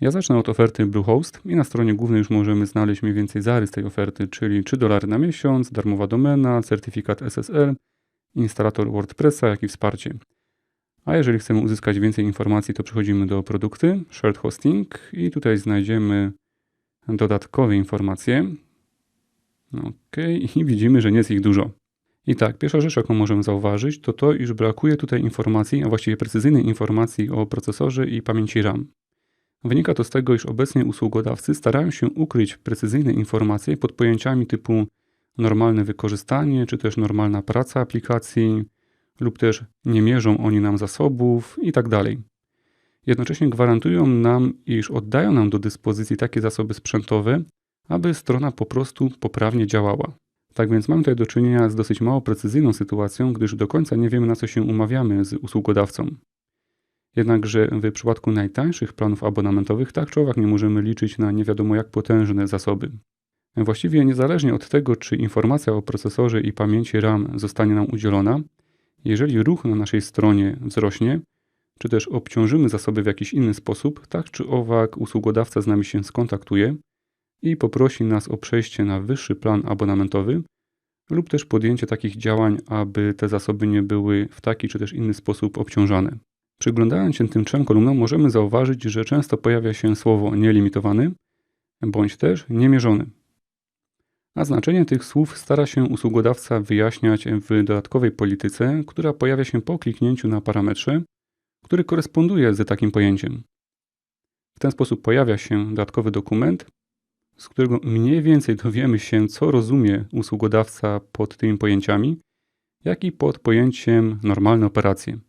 Ja zacznę od oferty Bluehost i na stronie głównej już możemy znaleźć mniej więcej zarys tej oferty, czyli 3 dolary na miesiąc, darmowa domena, certyfikat SSL, instalator WordPressa, jak i wsparcie. A jeżeli chcemy uzyskać więcej informacji, to przechodzimy do produkty, Shared Hosting i tutaj znajdziemy dodatkowe informacje. OK, i widzimy, że nie jest ich dużo. I tak, pierwsza rzecz, jaką możemy zauważyć, to to, iż brakuje tutaj informacji, a właściwie precyzyjnej informacji o procesorze i pamięci RAM. Wynika to z tego, iż obecnie usługodawcy starają się ukryć precyzyjne informacje pod pojęciami typu normalne wykorzystanie, czy też normalna praca aplikacji, lub też nie mierzą oni nam zasobów itd. Tak Jednocześnie gwarantują nam, iż oddają nam do dyspozycji takie zasoby sprzętowe, aby strona po prostu poprawnie działała. Tak więc mamy tutaj do czynienia z dosyć mało precyzyjną sytuacją, gdyż do końca nie wiemy na co się umawiamy z usługodawcą. Jednakże w przypadku najtańszych planów abonamentowych tak czy owak nie możemy liczyć na nie wiadomo jak potężne zasoby. Właściwie niezależnie od tego, czy informacja o procesorze i pamięci RAM zostanie nam udzielona, jeżeli ruch na naszej stronie wzrośnie, czy też obciążymy zasoby w jakiś inny sposób, tak czy owak usługodawca z nami się skontaktuje i poprosi nas o przejście na wyższy plan abonamentowy lub też podjęcie takich działań, aby te zasoby nie były w taki czy też inny sposób obciążane. Przyglądając się tym trzem kolumnom, możemy zauważyć, że często pojawia się słowo nielimitowany bądź też niemierzony. A znaczenie tych słów stara się usługodawca wyjaśniać w dodatkowej polityce, która pojawia się po kliknięciu na parametrze, który koresponduje z takim pojęciem. W ten sposób pojawia się dodatkowy dokument, z którego mniej więcej dowiemy się, co rozumie usługodawca pod tymi pojęciami, jak i pod pojęciem normalne operacje.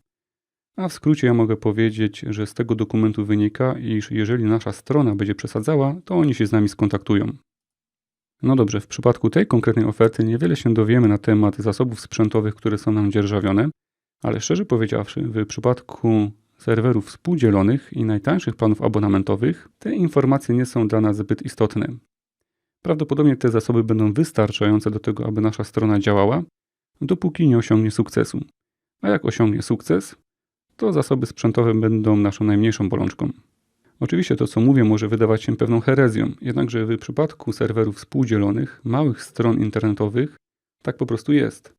A w skrócie ja mogę powiedzieć, że z tego dokumentu wynika, iż jeżeli nasza strona będzie przesadzała, to oni się z nami skontaktują. No dobrze, w przypadku tej konkretnej oferty niewiele się dowiemy na temat zasobów sprzętowych, które są nam dzierżawione, ale szczerze powiedziawszy, w przypadku serwerów współdzielonych i najtańszych planów abonamentowych te informacje nie są dla nas zbyt istotne. Prawdopodobnie te zasoby będą wystarczające do tego, aby nasza strona działała, dopóki nie osiągnie sukcesu. A jak osiągnie sukces, to zasoby sprzętowe będą naszą najmniejszą bolączką. Oczywiście to, co mówię, może wydawać się pewną herezją, jednakże w przypadku serwerów współdzielonych, małych stron internetowych, tak po prostu jest.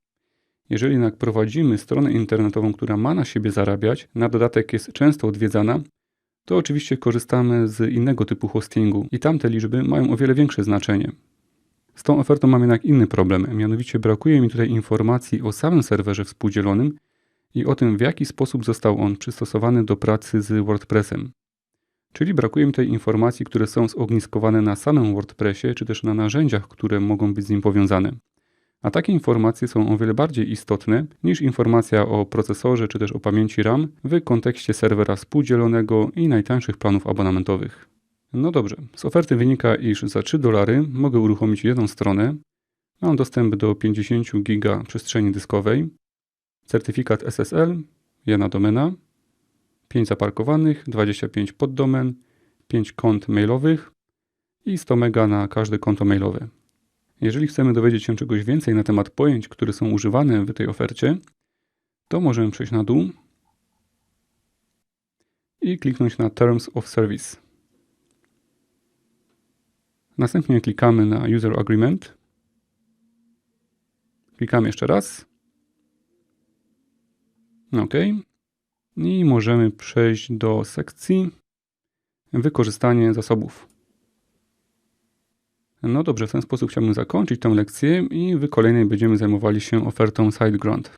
Jeżeli jednak prowadzimy stronę internetową, która ma na siebie zarabiać, na dodatek jest często odwiedzana, to oczywiście korzystamy z innego typu hostingu i tamte liczby mają o wiele większe znaczenie. Z tą ofertą mam jednak inny problem, mianowicie brakuje mi tutaj informacji o samym serwerze współdzielonym i o tym, w jaki sposób został on przystosowany do pracy z WordPressem. Czyli brakuje mi tutaj informacji, które są zogniskowane na samym WordPressie, czy też na narzędziach, które mogą być z nim powiązane. A takie informacje są o wiele bardziej istotne niż informacja o procesorze czy też o pamięci RAM w kontekście serwera współdzielonego i najtańszych planów abonamentowych. No dobrze, z oferty wynika, iż za 3 dolary mogę uruchomić jedną stronę, mam dostęp do 50 giga przestrzeni dyskowej, certyfikat SSL, jedna domena, 5 zaparkowanych, 25 poddomen, 5 kont mailowych i 100 mega na każde konto mailowe. Jeżeli chcemy dowiedzieć się czegoś więcej na temat pojęć, które są używane w tej ofercie, to możemy przejść na dół i kliknąć na Terms of Service. Następnie klikamy na User Agreement. Klikamy jeszcze raz. OK. I możemy przejść do sekcji Wykorzystanie zasobów. No dobrze, w ten sposób chciałbym zakończyć tę lekcję i w kolejnej będziemy zajmowali się ofertą SiteGround.